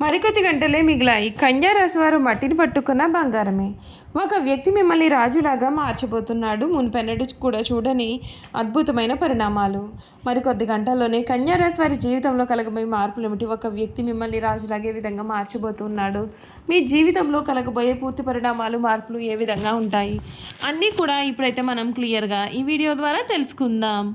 మరికొద్ది గంటలే మిగిలాయి. కన్యారాశి వారు మట్టిని పట్టుకున్న బంగారమే. ఒక వ్యక్తి మిమ్మల్ని రాజులాగా మార్చబోతున్నాడు. మునిపెన్నడు కూడా చూడని అద్భుతమైన పరిణామాలు. మరికొద్ది గంటల్లోనే కన్యా వారి జీవితంలో కలగబోయే మార్పులు ఏమిటి? ఒక వ్యక్తి మిమ్మల్ని రాజులాగే విధంగా మార్చిపోతున్నాడు మీ జీవితంలో కలగబోయే పూర్తి పరిణామాలు మార్పులు ఏ విధంగా ఉంటాయి? అన్నీ కూడా ఇప్పుడైతే మనం క్లియర్గా ఈ వీడియో ద్వారా తెలుసుకుందాం.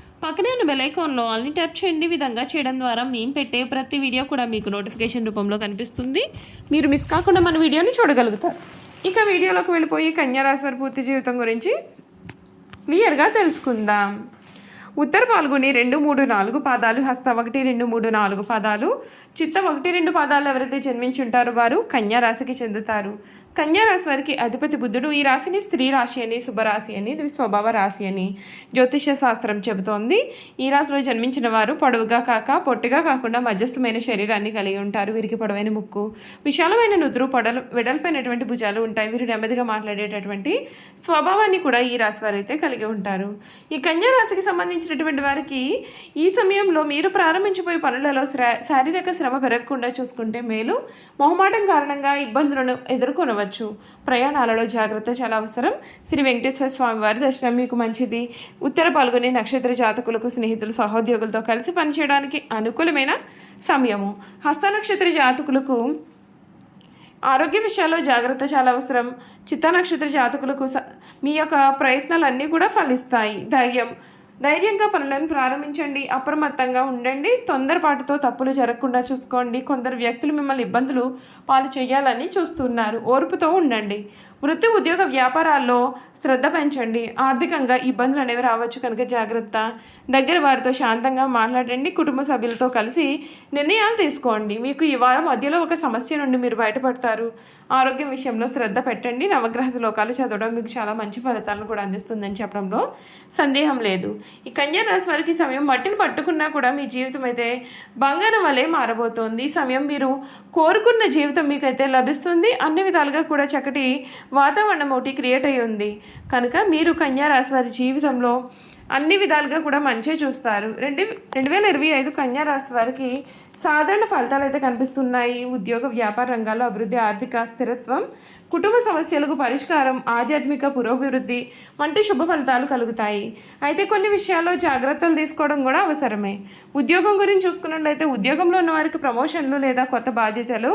పక్కనే ఉన్న బెల్ ఐకాన్లో ఆల్ని ట్యాప్ చేయండి. విధంగా చేయడం ద్వారా మేము పెట్టే ప్రతి వీడియో కూడా మీకు నోటిఫికేషన్ రూపంలో కనిపిస్తుంది. మీరు మిస్ కాకుండా మన వీడియోని చూడగలుగుతారు. ఇక వీడియోలోకి వెళ్ళిపోయి కన్యారాశి వారి పూర్తి జీవితం గురించి క్లియర్గా తెలుసుకుందాం. ఉత్తర పాల్గొని రెండు మూడు నాలుగు పాదాలు హస్త ఒకటి రెండు మూడు నాలుగు పాదాలు చిత్త ఒకటి రెండు పాదాలు ఎవరైతే జన్మించుంటారో వారు కన్యా రాశికి చెందుతారు. కన్యారాశి వారికి అధిపతి బుద్ధుడు. ఈ రాశిని స్త్రీ రాశి అని శుభరాశి అని ద్విస్వభావ స్వభావ రాశి అని జ్యోతిష్య శాస్త్రం చెబుతోంది. ఈ రాశిలో జన్మించిన వారు పొడవుగా కాక పొట్టిగా కాకుండా మధ్యస్థమైన శరీరాన్ని కలిగి ఉంటారు. వీరికి పొడవైన ముక్కు విశాలమైన నుదురు పొడలు వెడల్పైనటువంటి భుజాలు ఉంటాయి. వీరు నెమ్మదిగా మాట్లాడేటటువంటి స్వభావాన్ని కూడా ఈ రాశి వారు అయితే కలిగి ఉంటారు. ఈ కన్యా రాశికి సంబంధించినటువంటి వారికి ఈ సమయంలో మీరు ప్రారంభించిపోయే పనులలో శ్ర శారీరక శ్రమ పెరగకుండా చూసుకుంటే మేలు. మొహమాటం కారణంగా ఇబ్బందులను ఎదుర్కొనవచ్చు. ప్రయాణాలలో జాగ్రత్త చాలా అవసరం. శ్రీ వెంకటేశ్వర స్వామి వారి దర్శనం మీకు మంచిది. ఉత్తర పాల్గొనే నక్షత్ర జాతకులకు స్నేహితులు సహోద్యోగులతో కలిసి పనిచేయడానికి అనుకూలమైన సమయము. హస్త నక్షత్ర జాతకులకు ఆరోగ్య విషయాల్లో జాగ్రత్త చాలా అవసరం. చిత్త నక్షత్ర జాతకులకు స- మీ యొక్క ప్రయత్నాలన్నీ కూడా ఫలిస్తాయి. ధైర్యం ధైర్యంగా పనులను ప్రారంభించండి అప్రమత్తంగా ఉండండి తొందరపాటుతో తప్పులు జరగకుండా చూసుకోండి. కొందరు వ్యక్తులు మిమ్మల్ని ఇబ్బందులు పాలు చేయాలని చూస్తున్నారు. ఓర్పుతో ఉండండి. వృత్తి ఉద్యోగ వ్యాపారాల్లో శ్రద్ధ పెంచండి. ఆర్థికంగా ఇబ్బందులు అనేవి రావచ్చు కనుక జాగ్రత్త. దగ్గర వారితో శాంతంగా మాట్లాడండి. కుటుంబ సభ్యులతో కలిసి నిర్ణయాలు తీసుకోండి. మీకు ఈ వారం మధ్యలో ఒక సమస్య నుండి మీరు బయటపడతారు. ఆరోగ్యం విషయంలో శ్రద్ధ పెట్టండి. నవగ్రహ శ్లోకాలు చదవడం మీకు చాలా మంచి ఫలితాలను కూడా అందిస్తుందని చెప్పడంలో సందేహం లేదు. ఈ కన్యా రాశి వారికి సమయం మట్టిని పట్టుకున్నా కూడా మీ జీవితం అయితే బంగారం వలె మారబోతోంది. ఈ సమయం మీరు కోరుకున్న జీవితం మీకైతే లభిస్తుంది. అన్ని విధాలుగా కూడా చక్కటి వాతావరణం ఒకటి క్రియేట్ అయి ఉంది కనుక మీరు కన్యారాశి వారి జీవితంలో అన్ని విధాలుగా కూడా మంచి చూస్తారు. రెండు రెండు వేల ఇరవై ఐదు కన్యా రాశి వారికి సాధారణ ఫలితాలు అయితే కనిపిస్తున్నాయి. ఉద్యోగ వ్యాపార రంగాల్లో అభివృద్ధి ఆర్థిక స్థిరత్వం కుటుంబ సమస్యలకు పరిష్కారం ఆధ్యాత్మిక పురోభివృద్ధి వంటి శుభ ఫలితాలు కలుగుతాయి. అయితే కొన్ని విషయాల్లో జాగ్రత్తలు తీసుకోవడం కూడా అవసరమే. ఉద్యోగం గురించి చూసుకున్నట్లయితే ఉద్యోగంలో ఉన్న వారికి ప్రమోషన్లు లేదా కొత్త బాధ్యతలు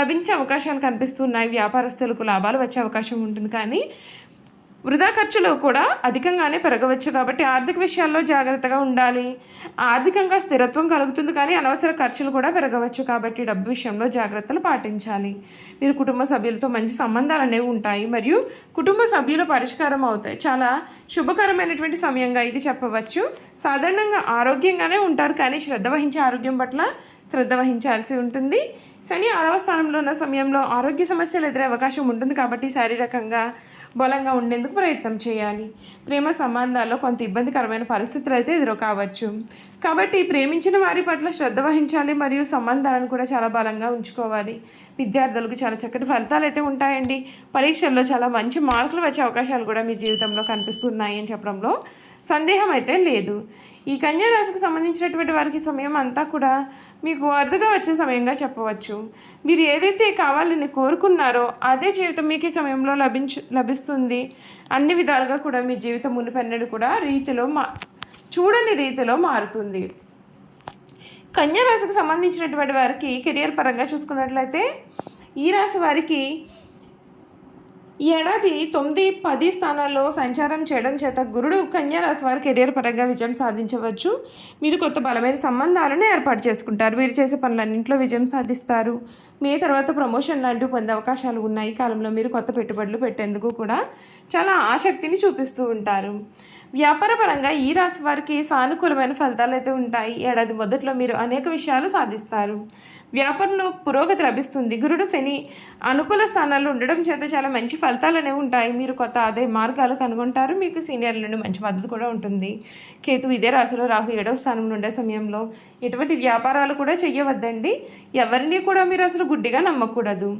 లభించే అవకాశాలు కనిపిస్తున్నాయి. వ్యాపారస్తులకు లాభాలు వచ్చే అవకాశం ఉంటుంది. కానీ వృధా ఖర్చులు కూడా అధికంగానే పెరగవచ్చు కాబట్టి ఆర్థిక విషయాల్లో జాగ్రత్తగా ఉండాలి. ఆర్థికంగా స్థిరత్వం కలుగుతుంది కానీ అనవసర ఖర్చులు కూడా పెరగవచ్చు కాబట్టి డబ్బు విషయంలో జాగ్రత్తలు పాటించాలి. మీరు కుటుంబ సభ్యులతో మంచి సంబంధాలు అనేవి ఉంటాయి మరియు కుటుంబ సభ్యుల పరిష్కారం అవుతాయి. చాలా శుభకరమైనటువంటి సమయంగా ఇది చెప్పవచ్చు. సాధారణంగా ఆరోగ్యంగానే ఉంటారు కానీ శ్రద్ధ వహించే ఆరోగ్యం పట్ల శ్రద్ధ వహించాల్సి ఉంటుంది. శని ఆరవ స్థానంలో ఉన్న సమయంలో ఆరోగ్య సమస్యలు ఎదురే అవకాశం ఉంటుంది కాబట్టి శారీరకంగా బలంగా ఉండేందుకు ప్రయత్నం చేయాలి. ప్రేమ సంబంధాల్లో కొంత ఇబ్బందికరమైన పరిస్థితులు అయితే ఎదురు కావచ్చు కాబట్టి ప్రేమించిన వారి పట్ల శ్రద్ధ వహించాలి మరియు సంబంధాలను కూడా చాలా బలంగా ఉంచుకోవాలి. విద్యార్థులకు చాలా చక్కటి ఫలితాలు అయితే ఉంటాయండి. పరీక్షల్లో చాలా మంచి మార్కులు వచ్చే అవకాశాలు కూడా మీ జీవితంలో కనిపిస్తున్నాయి అని చెప్పడంలో సందేహం అయితే లేదు. ఈ కన్యా రాశికి సంబంధించినటువంటి వారికి సమయం అంతా కూడా మీకు అరుదుగా వచ్చే సమయంగా చెప్పవచ్చు. మీరు ఏదైతే కావాలని కోరుకున్నారో అదే జీవితం మీకు ఈ సమయంలో లభించు లభిస్తుంది. అన్ని విధాలుగా కూడా మీ జీవితం మునిపెన్నడు కూడా రీతిలో మా చూడని రీతిలో మారుతుంది. కన్యారాశికి సంబంధించినటువంటి వారికి కెరియర్ పరంగా చూసుకున్నట్లయితే ఈ రాశి వారికి ఈ ఏడాది తొమ్మిది పది స్థానాల్లో సంచారం చేయడం చేత గురుడు కన్యా రాశి వారి కెరియర్ పరంగా విజయం సాధించవచ్చు. మీరు కొత్త బలమైన సంబంధాలను ఏర్పాటు చేసుకుంటారు. మీరు చేసే పనులన్నింటిలో విజయం సాధిస్తారు. మీ తర్వాత ప్రమోషన్ లాంటివి పొందే అవకాశాలు ఉన్నాయి. కాలంలో మీరు కొత్త పెట్టుబడులు పెట్టేందుకు కూడా చాలా ఆసక్తిని చూపిస్తూ ఉంటారు. వ్యాపారపరంగా ఈ రాశి వారికి సానుకూలమైన ఫలితాలు అయితే ఉంటాయి. ఏడాది మొదట్లో మీరు అనేక విషయాలు సాధిస్తారు. వ్యాపారంలో పురోగతి లభిస్తుంది. గురుడు శని అనుకూల స్థానాల్లో ఉండడం చేత చాలా మంచి ఫలితాలు అనేవి ఉంటాయి. మీరు కొత్త ఆదాయ మార్గాలు కనుగొంటారు. మీకు సీనియర్ల నుండి మంచి మద్దతు కూడా ఉంటుంది. కేతు ఇదే రాశిలో రాహు ఏడవ స్థానంలో ఉండే సమయంలో ఎటువంటి వ్యాపారాలు కూడా చేయవద్దండి ఎవరిని కూడా మీరు అసలు గుడ్డిగా నమ్మకూడదు.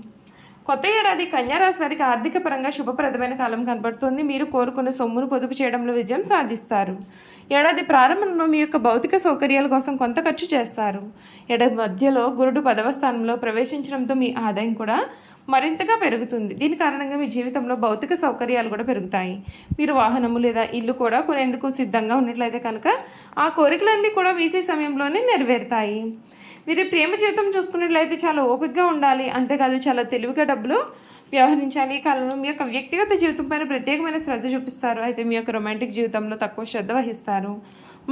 కొత్త ఏడాది కన్యారాశి వారికి ఆర్థిక పరంగా శుభప్రదమైన కాలం కనబడుతుంది. మీరు కోరుకున్న సొమ్మును పొదుపు చేయడంలో విజయం సాధిస్తారు. ఏడాది ప్రారంభంలో మీ యొక్క భౌతిక సౌకర్యాల కోసం కొంత ఖర్చు చేస్తారు. ఏడాది మధ్యలో గురుడు పదవ స్థానంలో ప్రవేశించడంతో మీ ఆదాయం కూడా మరింతగా పెరుగుతుంది. దీని కారణంగా మీ జీవితంలో భౌతిక సౌకర్యాలు కూడా పెరుగుతాయి. మీరు వాహనము లేదా ఇల్లు కూడా కొనేందుకు సిద్ధంగా ఉన్నట్లయితే కనుక ఆ కోరికలన్నీ కూడా మీకు ఈ సమయంలోనే నెరవేరుతాయి. మీరు ప్రేమ జీవితం చూసుకున్నట్లయితే చాలా ఓపికగా ఉండాలి. అంతేకాదు చాలా తెలివిగా డబ్బులు వ్యవహరించాలి ఈ కాలంలో. మీ యొక్క వ్యక్తిగత జీవితం పైన ప్రత్యేకమైన శ్రద్ధ చూపిస్తారు. అయితే మీ యొక్క రొమాంటిక్ జీవితంలో తక్కువ శ్రద్ధ వహిస్తారు.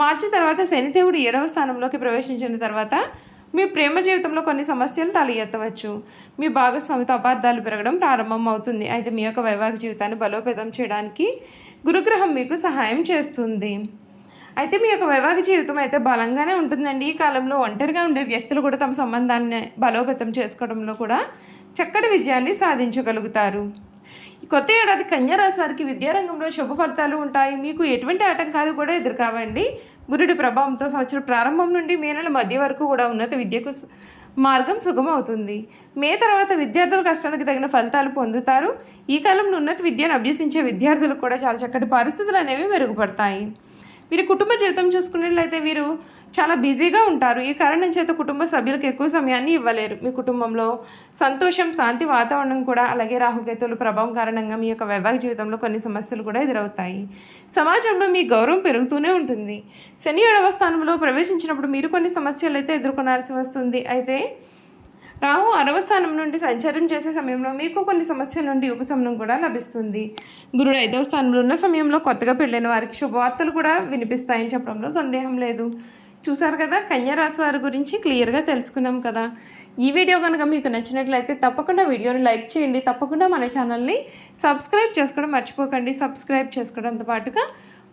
మార్చి తర్వాత శనిదేవుడు ఏడవ స్థానంలోకి ప్రవేశించిన తర్వాత మీ ప్రేమ జీవితంలో కొన్ని సమస్యలు తల ఎత్తవచ్చు మీ భాగస్వామితో అపార్థాలు పెరగడం ప్రారంభం అవుతుంది అయితే మీ యొక్క వైవాహిక జీవితాన్ని బలోపేతం చేయడానికి గురుగ్రహం మీకు సహాయం చేస్తుంది. అయితే మీ యొక్క వైవాహిక జీవితం అయితే బలంగానే ఉంటుందండి. ఈ కాలంలో ఒంటరిగా ఉండే వ్యక్తులు కూడా తమ సంబంధాన్ని బలోపేతం చేసుకోవడంలో కూడా చక్కటి విజయాన్ని సాధించగలుగుతారు. కొత్త ఏడాది కన్యా విద్యారంగంలో శుభ ఫలితాలు ఉంటాయి. మీకు ఎటువంటి ఆటంకాలు కూడా ఎదురుకావండి. గురుడి ప్రభావంతో సంవత్సరం ప్రారంభం నుండి మే నెల మధ్య వరకు కూడా ఉన్నత విద్యకు మార్గం సుగమవుతుంది మే తర్వాత విద్యార్థుల కష్టానికి తగిన ఫలితాలు పొందుతారు. ఈ కాలంలో ఉన్నత విద్యను అభ్యసించే విద్యార్థులకు కూడా చాలా చక్కటి పరిస్థితులు అనేవి మెరుగుపడతాయి. వీరి కుటుంబ జీవితం చూసుకున్నట్లయితే వీరు చాలా బిజీగా ఉంటారు. ఈ కారణం చేత కుటుంబ సభ్యులకు ఎక్కువ సమయాన్ని ఇవ్వలేరు. మీ కుటుంబంలో సంతోషం శాంతి వాతావరణం కూడా అలాగే రాహుకేతువుల ప్రభావం కారణంగా మీ యొక్క వైవాహిక జీవితంలో కొన్ని సమస్యలు కూడా ఎదురవుతాయి. సమాజంలో మీ గౌరవం పెరుగుతూనే ఉంటుంది. శని ఏడవ స్థానంలో ప్రవేశించినప్పుడు మీరు కొన్ని సమస్యలు అయితే ఎదుర్కొనాల్సి వస్తుంది. అయితే రాహు అరవ స్థానం నుండి సంచారం చేసే సమయంలో మీకు కొన్ని సమస్యల నుండి ఉపశమనం కూడా లభిస్తుంది. గురుడు ఐదవ స్థానంలో ఉన్న సమయంలో కొత్తగా పెళ్ళైన వారికి శుభవార్తలు కూడా వినిపిస్తాయని చెప్పడంలో సందేహం లేదు. చూసారు కదా కన్యారాశి వారి గురించి క్లియర్గా తెలుసుకున్నాం కదా. ఈ వీడియో కనుక మీకు నచ్చినట్లయితే తప్పకుండా వీడియోని లైక్ చేయండి. తప్పకుండా మన ఛానల్ని సబ్స్క్రైబ్ చేసుకోవడం మర్చిపోకండి. సబ్స్క్రైబ్ చేసుకోవడంతో పాటుగా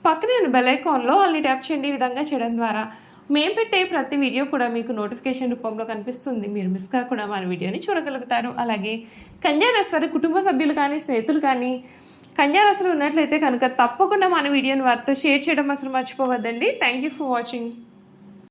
పక్కనే బెల్ ఐకాన్లో వాళ్ళని ట్యాప్ చేయండి. ఈ విధంగా చేయడం ద్వారా మేము పెట్టే ప్రతి వీడియో కూడా మీకు నోటిఫికేషన్ రూపంలో కనిపిస్తుంది. మీరు మిస్ కాకుండా మన వీడియోని చూడగలుగుతారు. అలాగే కన్యారాశి వారి కుటుంబ సభ్యులు కానీ స్నేహితులు కానీ కన్యారాశిలో ఉన్నట్లయితే కనుక తప్పకుండా మన వీడియోని వారితో షేర్ చేయడం అసలు మర్చిపోవద్దండి. Thank you for watching